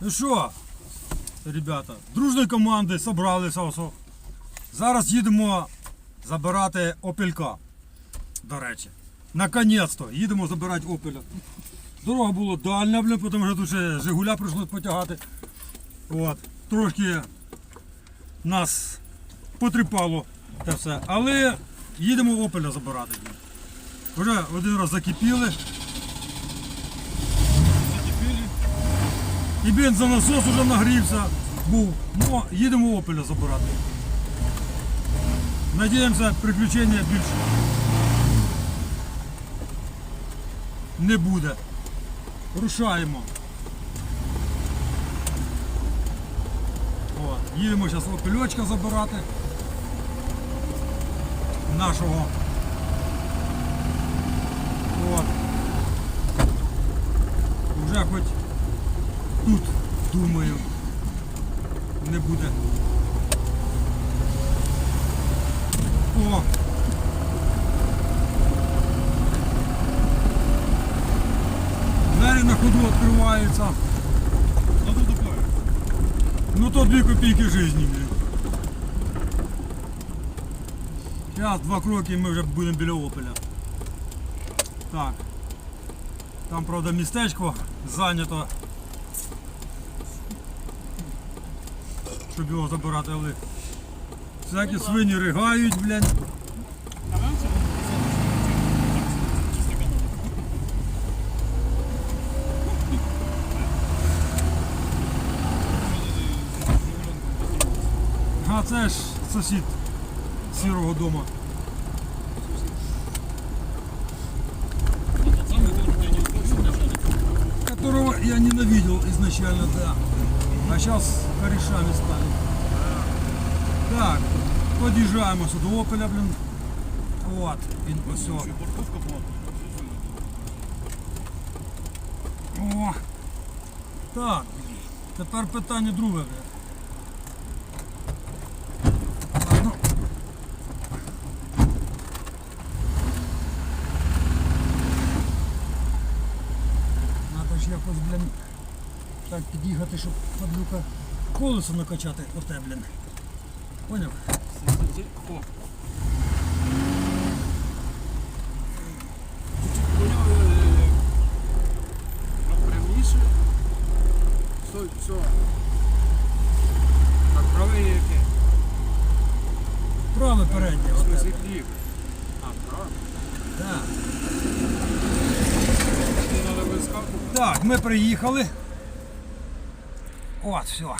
Ну що, ребята, дружної команди зібралися. ось. Зараз їдемо забирати опелька. До речі. Наконець-то їдемо забирати опеля. Дорога була дальня, блін, тому що тут ще Жигуля прийшлось потягати. От. Трошки нас потріпало те все. Але їдемо опеля забирати. Вже один раз закипіли. І бензонасос вже нагрівся. Був. Ну, їдемо опеля забирати. Надіємося, приключення більше не буде. Рушаємо. О, їдемо зараз опельочка забирати. Нашого. От. Вже хоч тут, думаю, не буде. О! Двері на ходу відкриваються. Ну то дві копійки житті, блін. Зараз два кроки і ми вже будемо біля Опеля. Так. Там, правда, містечко зайнято. Щоб його забирати, але всякі свині ригають, блядь. А це ж сусід сірого дома. Которого я ненавидел изначально, да. А сейчас корешами стали. Так, подъезжаем сюда до Опеля, блин. Вот, він ось. о. О. Так, тепер питання друге. блін. Ладно. Надо ж якось, блін, Так під'їхати, щоб падлюка колесо накачати оте, блін. Поняв? Пряміше. Все, все. Так, праве яке? Праве. А, праве. Так. Так, ми приїхали. От, все.